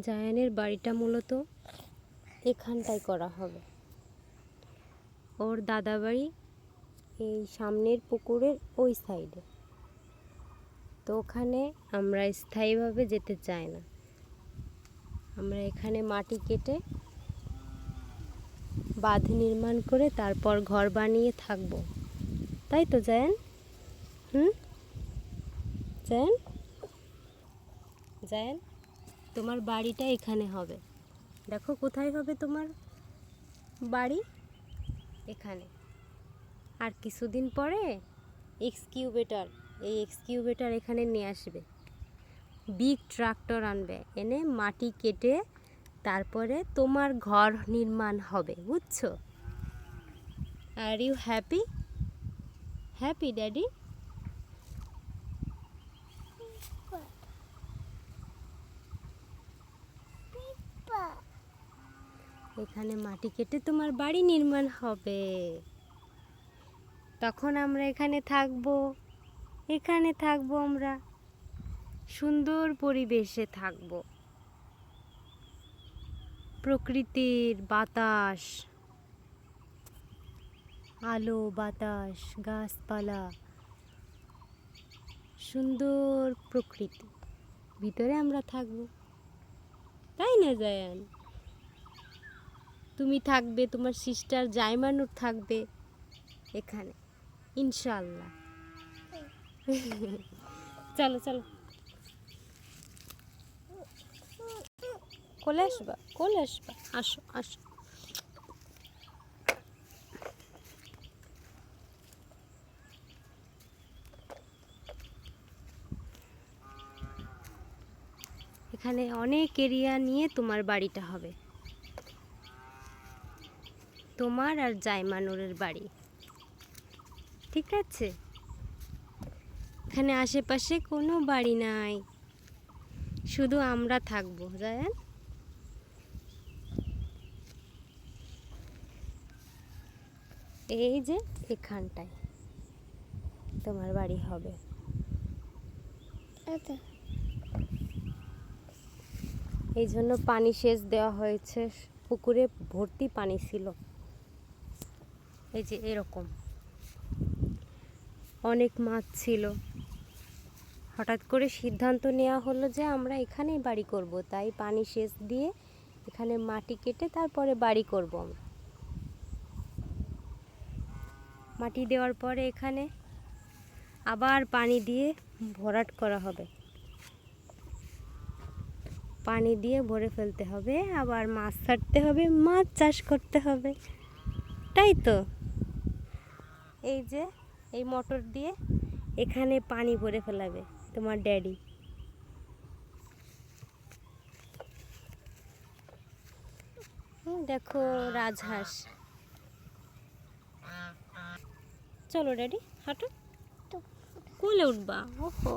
জায়ানের বাড়িটা মূলত এখানটায় করা হবে। ওর দাদা বাড়ি এই সামনের পুকুরের ওই সাইডে। তো ওখানে আমরা স্থায়ীভাবে যেতে চাই না। আমরা এখানে মাটি কেটে বাঁধ নির্মাণ করে তারপর ঘর বানিয়ে থাকব। তাই তো, জায়ান? হুম? জায়ান? জায়ান? তোমার বাড়িটা এখানে হবে। দেখো কোথায় হবে তোমার বাড়ি? এখানে। আর কিছুদিন পরে এক্সকিউবেটার এই এক্সকিউবেটার এখানে নিয়ে আসবে। বিগ ট্রাক্টর আনবে, এনে মাটি কেটে তারপরে তোমার ঘর নির্মাণ হবে, বুঝছ? Are you happy happy daddy এখানে মাটি কেটে তোমার বাড়ি নির্মাণ হবে। তখন আমরা এখানে থাকব। এখানে থাকব আমরা। সুন্দর পরিবেশে থাকব। প্রকৃতির বাতাস, আলো, বাতাস, গাছপালা, সুন্দর প্রকৃতি। ভিতরে আমরা থাকব। তাই না, জায়ান? তুমি থাকবে, তোমার সিস্টার জাইমানুর থাকবে এখানে ইনশাল্লাহ চলো চলো। কোলে আসবা কোলে আসবা। আসো আসো। এখানে অনেক এরিয়া নিয়ে তোমার বাড়িটা হবে। তোমার আর জাইমানুরের বাড়ি। ঠিক আছে? এখানে আশেপাশে কোনো বাড়ি নাই। শুধু আমরা থাকব জায়ান। এই যে এখানটায় তোমার বাড়ি হবে। আচ্ছা। এই জন্য পানি সেচ দেওয়া হয়েছে। পুকুরে ভর্তি পানি ছিল। এই যে এরকম। অনেক মাছ ছিল। হঠাৎ করে সিদ্ধান্ত নেওয়া হলো যে আমরা এখানেই বাড়ি করব। তাই পানি সেচ দিয়ে এখানে মাটি কেটে তারপরে বাড়ি করব আমরা। মাটি দেওয়ার পরে এখানে আবার পানি দিয়ে ভরাট করা হবে। পানি দিয়ে ভরে ফেলতে হবে। আবার মাছ ছাড়তে হবে, মাছ চাষ করতে হবে। তাই তো? এই যে এই মোটর দিয়ে এখানে পানি ভরে ফেলাবে তোমার ড্যাডি। দেখো রাজহাঁস। চলো ড্যাডি হাঁটো। কোলে উঠবা। ওহো।